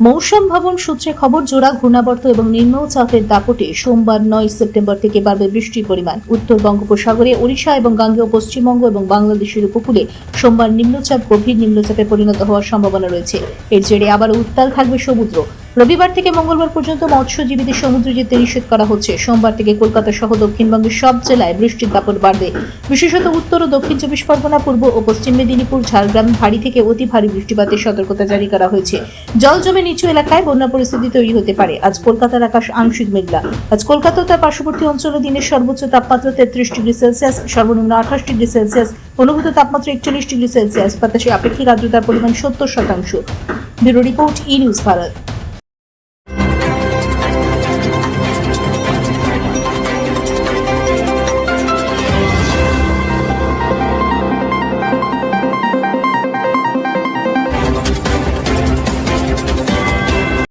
মৌসুম ভবন সূত্রে খবর, জোড়া ঘূর্ণাবর্ত এবং নিম্নচাপের দাপটে সোমবার নয় সেপ্টেম্বর থেকে বাড়বে বৃষ্টির পরিমাণ। উত্তর বঙ্গোপসাগরে ওড়িশা এবং গাঙ্গেয় পশ্চিমবঙ্গ এবং বাংলাদেশের উপকূলে সোমবার নিম্নচাপ, গভীর নিম্নচাপে পরিণত হওয়ার সম্ভাবনা রয়েছে। এর জেরে আবার উত্তাল থাকবে সমুদ্র। রবিবার থেকে মঙ্গলবার পর্যন্ত মৎস্যজীবীদের সমুদ্রে যেতে নিষেধ করা হচ্ছে। সোমবার থেকে কলকাতা সহ দক্ষিণবঙ্গের সব জেলায় বৃষ্টির দাপট বাড়বে। বিশেষত উত্তর ও দক্ষিণ চব্বিশ পরগনা, পূর্ব ও পশ্চিম মেদিনীপুর, ঝাড়গ্রাম ভারী থেকে অতি ভারী বৃষ্টিপাতের সতর্কতা জারি করা হয়েছে। জল জমে নিচু এলাকায় বন্যা পরিস্থিতি তৈরি হতে পারে। আজ কলকাতার আকাশ আংশিক মেঘলা। আজ কলকাতা তার পার্শ্ববর্তী অঞ্চলে দিনের সর্বোচ্চ তাপমাত্রা তেত্রিশ ডিগ্রি সেলসিয়াস, সর্বনিম্ন আঠাশ ডিগ্রি সেলসিয়াস, অনুভূত তাপমাত্রা একচল্লিশ ডিগ্রি সেলসিয়াস। বাতাসে আপেক্ষিক আর্দ্রতার পরিমাণ সত্তর শতাংশ। Bureau report E news Bharat.